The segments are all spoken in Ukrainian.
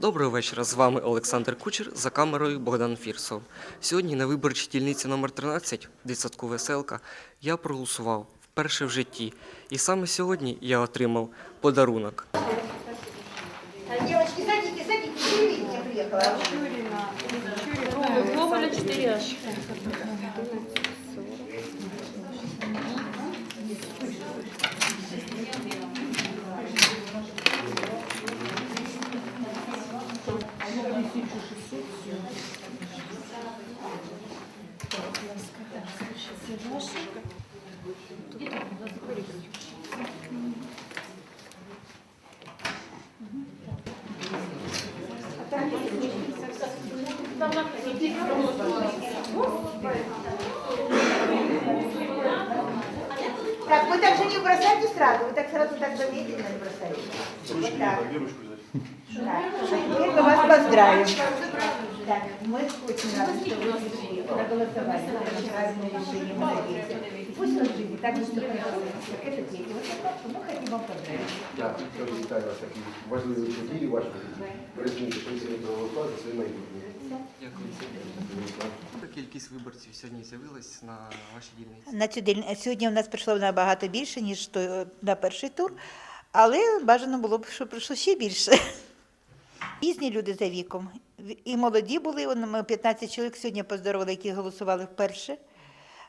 Доброго вечора. З вами Олександр Кучер за камерою Богдан Фірсов. Сьогодні на виборчій дільниці номер 13 дитсадку Веселка я проголосував вперше в житті. І саме сьогодні я отримав подарунок. А, Девочки, садитесь, садитесь, вы видите, я приехала. Гоголя 4 Так, вы так же не бросайте сразу, вы так сразу так замедленно не бросаете. Вот так. Да. Теперь мы вас поздравим. Так, мы очень рады, что вы пришли, проголосовали за правильное решение, молодец. И Пусть у вас в жизни так же все происходит, как этот дети. Вот так, мы хотим вам поздравить. Дякую, що вітаю вас такі важливі події в вашому житті. Розумієте, що ви сьогодні проголосували за своє майбутнє. Дякую. Яка кількість виборців сьогодні з'явилась на вашій дільниці? На цю діль... Сьогодні у нас прийшло набагато більше, ніж то на перший тур, але бажано було б, щоб прийшло ще більше. Різні люди за віком. І молоді були, ми 15 чоловік сьогодні поздоровили, які голосували вперше.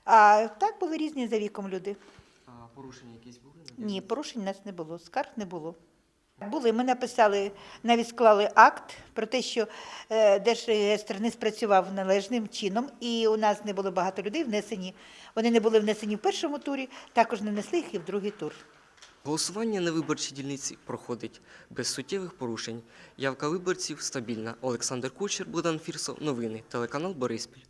А так були різні за віком люди. А порушення якісь були? Ні, порушень у нас не було, скарг не було. Були, ми написали, навіть склали акт про те, що е, Держреєстр не спрацював належним чином, і у нас не було багато людей внесені. Вони не були внесені в першому турі, також не внесли їх і в другий тур. Голосування на виборчій дільниці проходить без суттєвих порушень. Явка виборців стабільна. Олександр Кучер, Богдан Фірсов. Новини. Телеканал Бориспіль.